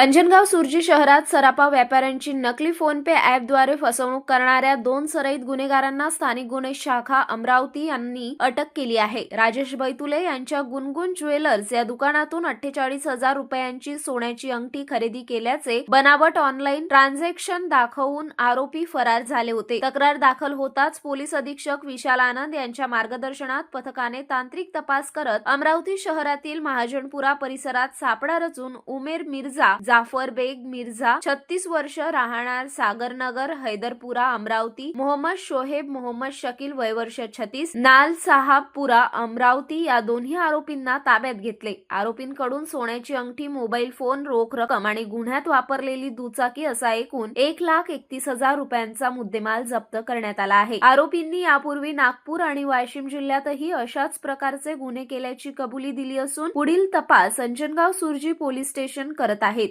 अंजनगाव सुरजी शहरात सरापा व्यापाऱ्यांची नकली फोन पे ॲपद्वारे फसवणूक करणाऱ्या दोन सराईत गुन्हेगारांना स्थानिक गुन्हे शाखा अमरावती यांनी अटक केली आहे. राजेश बैतुले यांच्या गुनगुन ज्वेलर्स या दुकानातून अठ्ठेचाळीस हजार रुपयांची सोन्याची अंगठी खरेदी केल्याचे बनावट ऑनलाईन ट्रान्झॅक्शन दाखवून आरोपी फरार झाले होते. तक्रार दाखल होताच पोलीस अधीक्षक विशाल आनंद यांच्या मार्गदर्शनात पथकाने तांत्रिक तपास करत अमरावती शहरातील महाजनपुरा परिसरात सापळा रचून उमेर मिर्झा जाफर बेग मिर्झा छत्तीस वर्ष राहणार सागरनगर हैदरपुरा अमरावती मोहम्मद शोहेब मोहम्मद शकील वय वर्ष छत्तीस नाल साहाबपुरा अमरावती या दोन्ही आरोपींना ताब्यात घेतले. आरोपींकडून सोन्याची अंगठी मोबाईल फोन रोख रक्कम आणि गुन्ह्यात वापरलेली दुचाकी असा एकूण एक लाख एकतीस हजार रुपयांचा मुद्देमाल जप्त करण्यात आला आहे. आरोपींनी यापूर्वी नागपूर आणि वाशिम जिल्ह्यातही अशाच प्रकारचे गुन्हे केल्याची कबुली दिली असून पुढील तपास अंजनगाव सुरजी पोलीस स्टेशन करत आहेत.